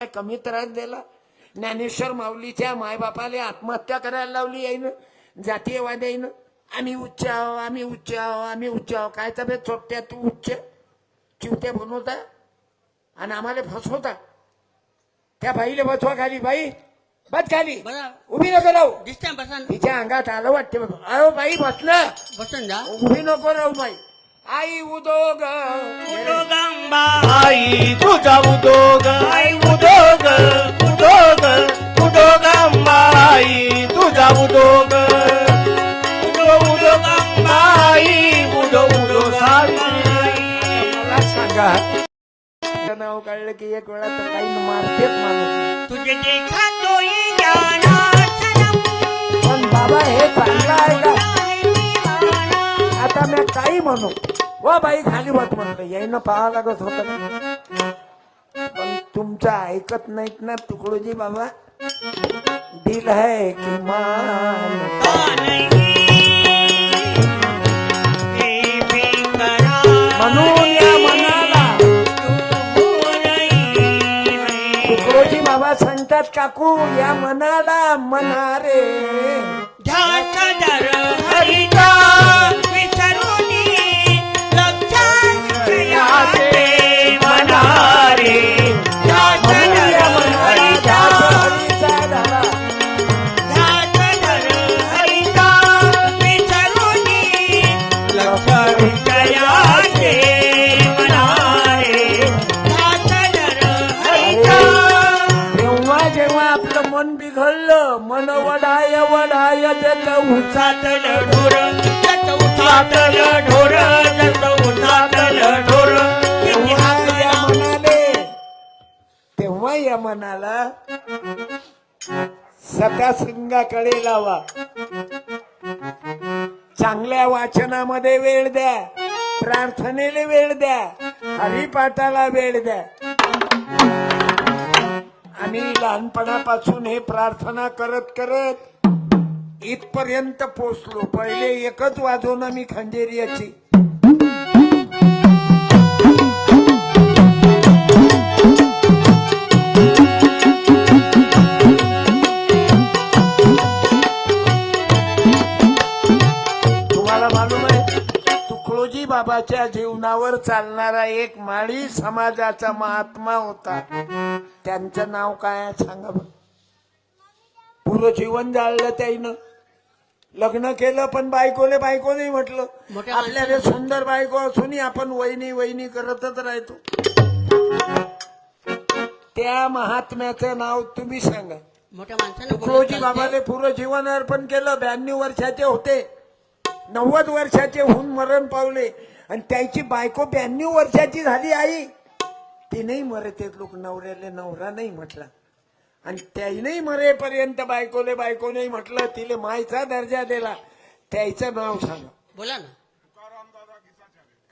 काय कमी त्रास दिला. ज्ञानेश्वर माऊलीच्या मायबापाले आत्महत्या करायला लावली यायनं. जातीयवाद यायनं. आम्ही उच्च आहो आम्ही उच्च आहो आम्ही उच्च आहो. काय तब्येत चोट्या तू उच्च. चिवते बनवता आणि आम्हाला फसवता. त्या बाईला बसवा खाली बाई. बस खाली. उभी नको राहू. दिसतंय बसन. तिच्या अंगात आलं वाटते अहो बाई बसलं बसन जा. उभी नको राहू बाई. आई उदोग. आई तुझा उदोग. आई उदोग उदो उदोग आई उदो उदो सावित्री मला सांगा नाव काढलं की एक वेळा तर काही मारतेच माणूस. तुझे देखा तो ये जाना पण बाबा हे चांगलं आहे का? आता मी काही म्हणू. वा बाई खाली बस म्हणलं यायनं पाहावं लागत होत. पण तुमचं ऐकत नाहीत ना तुकडोजी बाबा? दिल है की मान। म्हणून या मनाला। तुकडोजी बाबा सांगतात काकू या मनाला मना रे. हरिता वडाय त्याचं ढोर. उसातल ढोर उसातल ढोर. तेव्हा या मनाले तेव्हा या मनाला लावा. चांगल्या वाचनामध्ये वेळ द्या. प्रार्थनेला वेळ द्या. हरिपाठाला वेळ द्या. आणि लहानपणापासून हे प्रार्थना करत करत इथपर्यंत पोचलो पहिले एकच वाजवणं मी खंजेरियाची तुम्हाला बाबाच्या जीवनावर चालणारा एक माळी समाजाचा महात्मा होता. त्यांचं नाव काय सांगा बरं. जीवन जाळलं त्याईनं. लग्न केलं पण बायकोले बायको नाही म्हटलं. आपल्याला सुंदर बायको असूनही आपण वहिनी वहिनी करतच राहतो. त्या महात्म्याचं नाव तुम्ही सांगा. मोठ्या तुकडोजी बोलत चालते. बाबाले पुरं जीवन अर्पण केलं ब्याण्णव वर्षाचे होते. नव्वद वर्षाचे होऊन मरण पावले. आणि त्याची बायको ब्याण्णव वर्षाची झाली आई. ती नाही मरते लोक नवऱ्याले नवरा नाही म्हटला. आणि त्याही मरेपर्यंत बायकोले बायको नाही म्हटलं तिले मायचा दर्जा दिला. त्याचं नाव सांगा. बोला ना.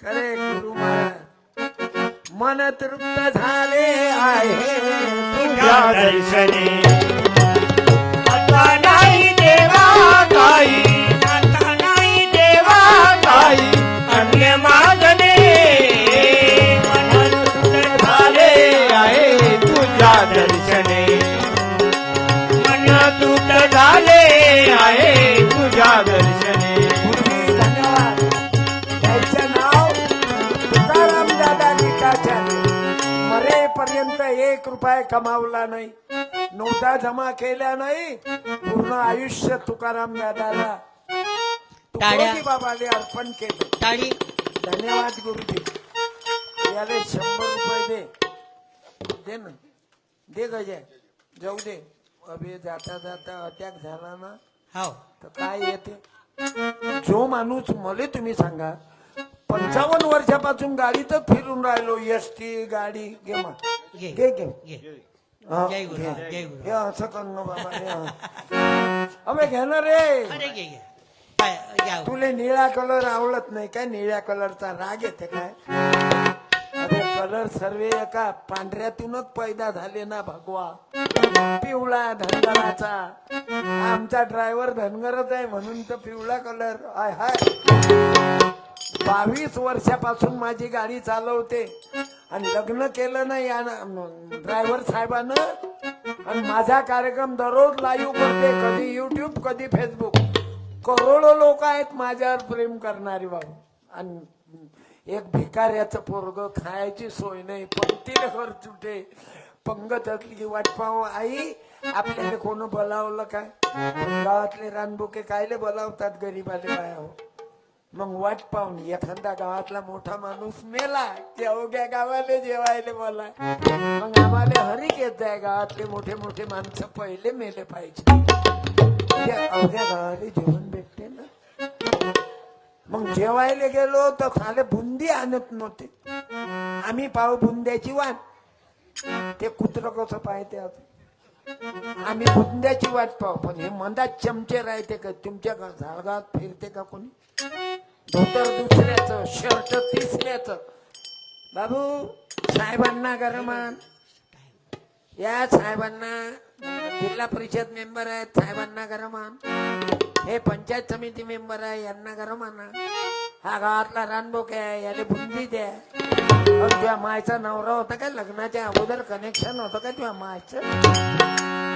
खरे गुरु महाराज मन तृप्त झाले आहे. तुझ्या दर्शने. आता नाही देवा काही. रुपये कमावला नाही नोटा जमा केल्या नाही पूर्ण आयुष्य तुकाराम दादाला. तुकडोजी बाबाले अर्पण केलं. टाळी. धन्यवाद गुरुजी. याले शंभर रुपये दे. दे ना. दे गजा जाऊ दे. अबे जाता जाता अटॅक झाला ना. हाव. तर काय येते? जो माणूस मला तुम्ही सांगा पंचावन्न वर्षापासून गाडीतच फिरून राहिलो एस टी गाडी घे मा घे. घे घे घे हा, जय गुरु, घे. जय गुरु. हे असं बाबा हे. अबे घे ना रे अरे घे घे पाय घ्या तुले निळा कलर आवडत नाही काय निळ्या कलरचा राग येते काय अरे कलर सर्व एका पांढऱ्यातूनच पैदा झाले ना भगवा पिवळा धनगराचा आमचा ड्रायव्हर धनगरच आहे म्हणून तर पिवळा कलर हाय हाय बावीस वर्षापासून माझी गाडी चालवते आणि लग्न केलं नाही ड्रायव्हर साहेबानं. आणि माझा कार्यक्रम दररोज लाईव्ह करते कधी युट्यूब कधी फेसबुक करोडो लोक आहेत माझ्यावर प्रेम करणारी बाबू. आणि एक भिकाऱ्याचं पोरग खायची सोय नाही पंक्तीला घर सुटे पंगतातली वाट पाहू आई आपल्याला कोण बोलावलं काय? गावातले रानबुके कायले बोलावतात गरीबाले बाया हो? मग वाट पाहून एखादा गावातला मोठा माणूस मेला की अवघ्या गावाले जेवायले बोला मग आम्हाला हरिक येत आहे गावातले मोठे मोठे माणसं पहिले मेले पाहिजे. अवघ्या गावाले जेवण भेटते ना. मग जेवायला गेलो तर खाले बुंदी आणत नव्हते. आम्ही पाहू बुंद्याची वाट. ते कुत्र कसं पाहते आम्ही बुंद्याची वाट पाहू पण हे मंदात चमचे राहते का? तुमच्या गा- झाडगावात फिरते का कोणी? धोतर दुसऱ्याचं शर्ट तिसऱ्याचं. बाबू साहेबांना गरमान या साहेबांना जिल्हा परिषद मेंबर आहेत साहेबांना गरमान हे पंचायत समिती मेंबर आहे यांना गरमाना हा गावातला रानबोक आहे याला बुंदी द्या. तुझ्या मायचा नवरा होता का? लग्नाच्या अगोदर कनेक्शन होतं का तुझ्या मायचं?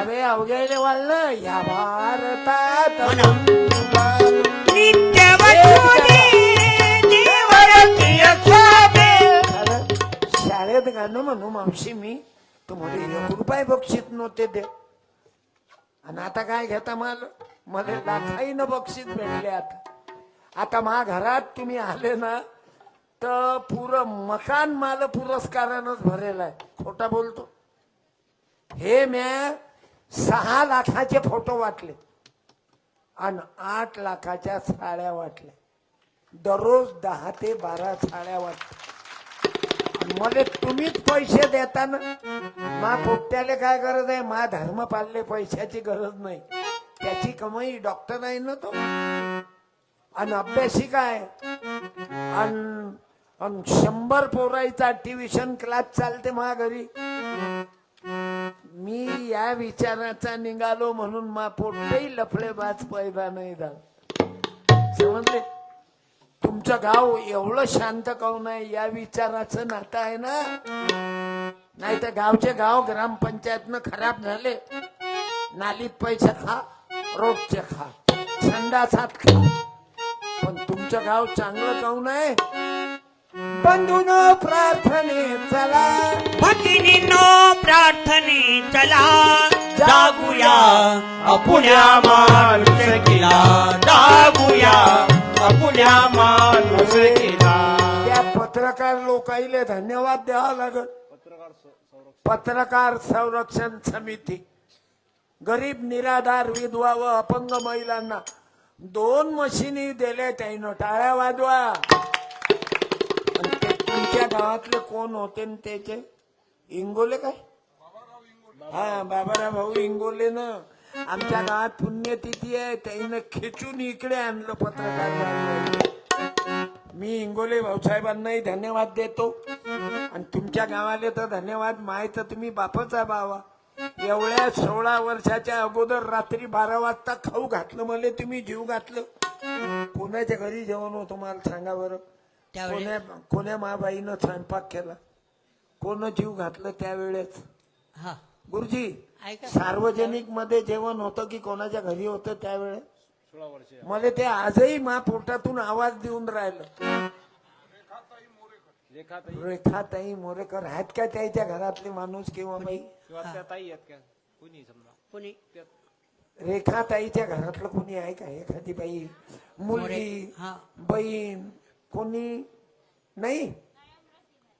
अरे अवघ्याला वाढलं. या भारतात म्हणू मी. तुम्हाला एक रुपये बक्षीस नव्हते दे आणि आता काय घेता मला? मला लाखाईनं बक्षीस भेटले आता. आता मा घरात तुम्ही आले ना तर पुरं मकान मला पुरस्कारानंच भरेल आहे. खोटा बोलतो. हे म्या सहा लाखाचे फोटो वाटले आणि आठ लाखाच्या साड्या वाटल्या. दररोज दहा ते बारा साड्या वाटल्या. मले तुम्हीच पैसे देता ना मा पोपट्याले काय गरज आहे? मा धर्म पाळले पैशाची गरज नाही. त्याची कमाई डॉक्टर आहे ना तो? आणि अभ्यासी काय? आणि शंभर पोराईचा ट्युशन क्लास चालते मा घरी. मी या विचाराचा निघालो म्हणून मा पोटही लफडेबाज पैदा नाही झाला. समजले? तुमचं गाव एवढं शांत काऊन आहे? या विचाराचं नातं आहे ना? नाही तर गावचे गाव ग्रामपंचायतनं खराब झाले. नालीत पैसे खा रोडचे खा संडासात खा. पण तुमचं गाव चांगलं काऊन आहे? बंधून प्रार्थने चला. भगिनीनो प्रार्थने चला. जागूया. अपुण्या माणूस केला. जागूया. अपुण्या माणूस केला. त्या पत्रकार लोकाईले धन्यवाद द्यावा लागल. पत्रकार संरक्षण समिती. गरीब निराधार विधवा व अपंग महिलांना दोन मशिनी दिल्या त्यानं टाळ्या वाजवा. तुमच्या गावातले कोण होते न त्याचे? इंगोले काय? हा बाबाराव भाऊ इंगोले ना आमच्या गावात पुण्यतिथी आहे त्यानं खेचून इकडे आणलं पत्रकार. मी इंगोले भाऊसाहेबांनाही धन्यवाद देतो. आणि तुमच्या गावाले तर धन्यवाद माय तर तुम्ही बापचा बावा एवढ्या सोळा वर्षाच्या अगोदर रात्री बारा वाजता खाऊ घातलं मला तुम्ही जीव घातलं. कोणाच्या घरी जेवण होतं मला सांगा बरं? कोण्या कोण्या माबाईनं स्वयंपाक केला? कोण जीव घातलं त्यावेळेस? हा. गुरुजी सार्वजनिकमध्ये जेवण होतं की कोणाच्या घरी होतं त्यावेळेस मला ते आजही मा पोटातून आवाज देऊन राहिलं. रेखाताई मोरेकर. आहेत का त्याच्या घरातले माणूस किंवा बाई? कोणी रेखाताईच्या घरातलं कोणी आहे का? एखादी बाई मुलगी हा. बहीण कोणी? नाही?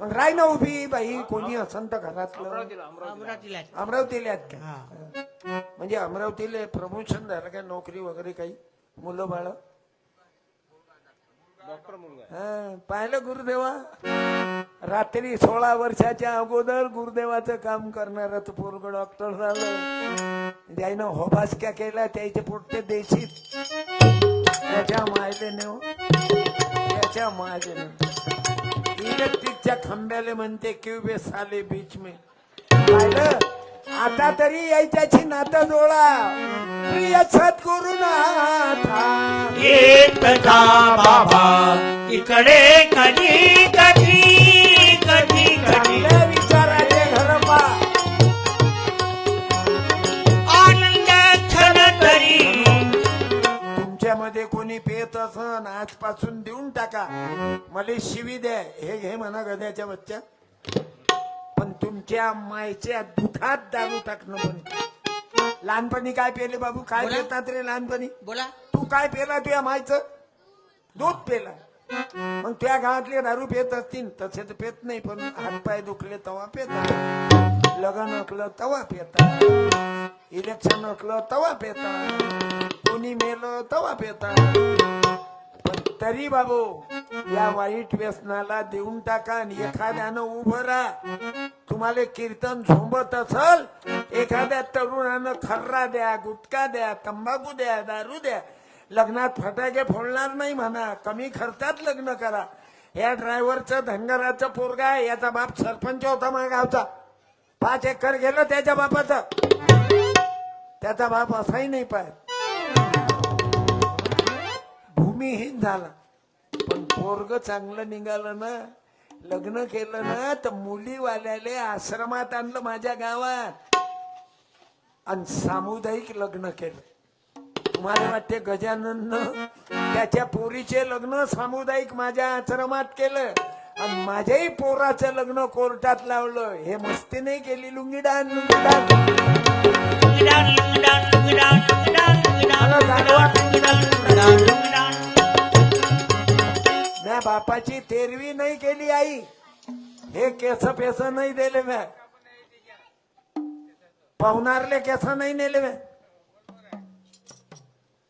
मग राय ना उभी बाई कोणी असन तर घरातलं? अमरावतीला आहे. अमरावतीला. आहेत का? म्हणजे अमरावतीला प्रमोशन झालं का नोकरी वगैरे काही? मुलं बाळ? हा, पाहिलं गुरुदेवा? रात्री सोळा वर्षाच्या अगोदर गुरुदेवाचं काम करणार पोरग डॉक्टर झालं. त्यानं होबासक्या केला त्याचे पोट्टे देशीत त्याच्या मायले नेऊ त्याच्या मायले नेऊ इलेक्ट्रिकच्या खांब्याले म्हणते क्युबे साले बीच में. आता तरी यायच्याची नातं जोडा. प्रिय येत जा बाबा इकडे कधी कधी कधी कधी. घरामध्ये कोणी पेत असन आजपासून देऊन टाका. मला शिवी द्या. हे घे म्हणा गद्याच्या बच्चा पण तुमच्या मायच्या दुधात दारू टाकणं कर. लहानपणी काय पेले बाबू? काय बोला. पेतात रे लहानपणी? बोला. तू काय पेला तुझ्या मायचं? दूध पेला. मग तुझ्या गावातले दारू पेत असतील तसे तर पेत नाही पण हातपाय दुखले तवा पेता लग्न असलं तवा पेता इलेक्शन असलं तवा पेता. कोणी मेलं तवा पेता. पण तरी बाबू या वाईट व्यसनाला देऊन टाका आणि एखाद्यानं उभं राहा. तुम्हाला कीर्तन झोंबत असल एखाद्या तरुणानं खर्रा द्या गुटखा द्या तंबाखू द्या दारू द्या. लग्नात फटाके फोडणार नाही म्हणा कमी खर्चात लग्न करा. या ड्रायव्हरचं धनगराचं पोरगा आहे याचा बाप सरपंच होता माझ्या गावचा. पाच एकर गेलं त्याच्या बापाचं. त्याचा बाप असाही नाही पाहत भूमिहीन झाला. पण पोरग चांगलं निघालं ना लग्न केलं ना तर मुलीवाल्याले आश्रमात आणलं माझ्या गावात. आणि सामुदायिक लग्न केलं. तुम्हाला वाटते गजानन त्याच्या पोरीचे लग्न सामुदायिक माझ्या आश्रमात केलं? आणि माझ्याही पोराचं लग्न कोर्टात लावलं. हे मस्ती नाही केली लुंगीडान लुंगीडान लुंगडान, म्या बापाची तेरवी नाही केली आई. हे केस पेस नाही दिले म्या. पाहुणारले केस नाही नेले म्या.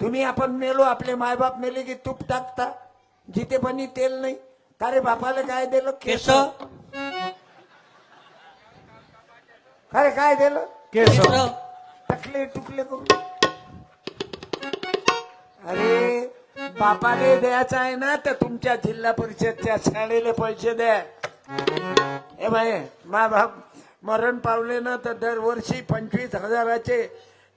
तुम्ही आपण मेलो आपले मायबाप मेले की तूप टाकता. जिथे पण तेल नाही. अरे बापाला काय दिलं? केस. अरे काय दिलं? केस. टकले टुकले करून अरे बापाले द्यायचं आहे ना तर तुमच्या जिल्हा परिषदच्या शाळेला पैसे द्या. हे बाय मा बाप मरण पावले ना तर दरवर्षी पंचवीस हजाराचे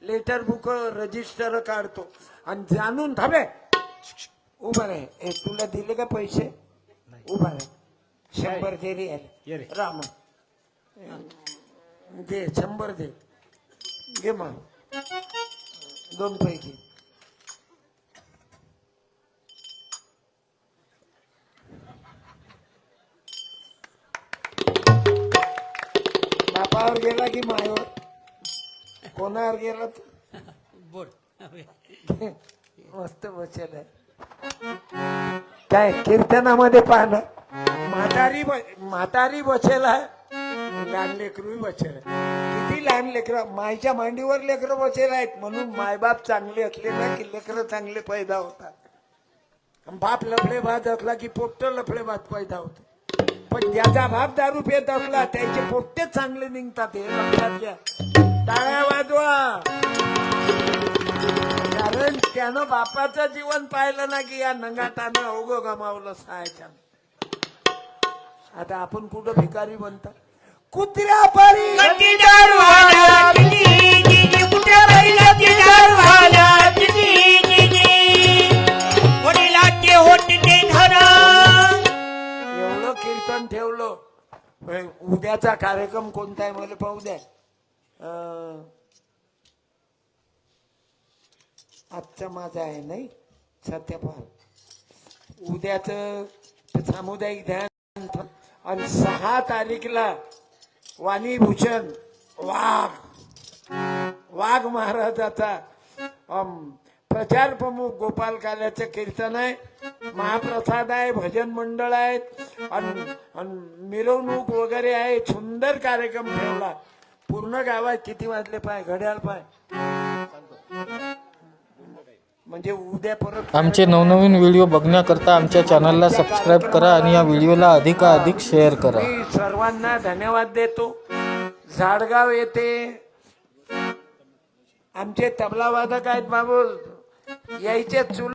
लेटर बुक रजिस्टर काढतो. आणि जाणून थांबे उभा रे ए तुला दिले का पैसे? उभा रे शंभर दे रे. राम. दे शंभर दे. घे मग. दोन पैकी. बापावर गेला की मायावर? कोणावर गेला तू? बोल. मस्त बसेल आहे. काय कीर्तनामध्ये पाहणं? म्हातारी म्हातारी बसेल आहे लहान लेकरू बसेल लहान लेकरं मायच्या मांडीवर लेकरं बसेल आहेत म्हणून मायबाप चांगले असले ना की लेकरं चांगले पैदा होतात. बाप लफडे भात असला की पोट्ट लफडे भात पैदा होते. पण ज्याचा बाप दारू पेत असला त्याचे पोट्टे चांगले निघतात हे लक्षात घ्या. टाळ्या वाजवा. कारण त्यानं बापाचं जीवन पाहिलं ना की या नंगाटानं अवघं गमावलं सहायच्या आता आपण कुठं भिकारी बनतात? कुत्र्या पारी. एवढं कीर्तन ठेवलं. उद्याचा कार्यक्रम कोणता आहे मला पाहू द्या. आजचा माझा आहे नाही? सत्यपाल. उद्याच सामुदायिक ध्यान आणि सहा तारीखला वाणीभूषण वाघ. वाघ महाराजाचा प्रचार प्रमुख गोपाल काल्याचं कीर्तन आहे. महाप्रसाद आहे भजन मंडळ आहेत आणि मिरवणूक वगैरे आहे. सुंदर कार्यक्रम ठेवला. पूर्ण गावात किती वाजले पाय घड्याळ पाय. म्हणजे उद्या परत आमचे नवनवीन व्हिडिओ बघण्याकरता आमच्या चॅनलला सबस्क्राईब करा आणि या व्हिडिओला अधिकाधिक शेअर करा. मी सर्वांना धन्यवाद देतो. झाडगाव येथे आमचे तबला वादक आहेत बाबू यायचे चुल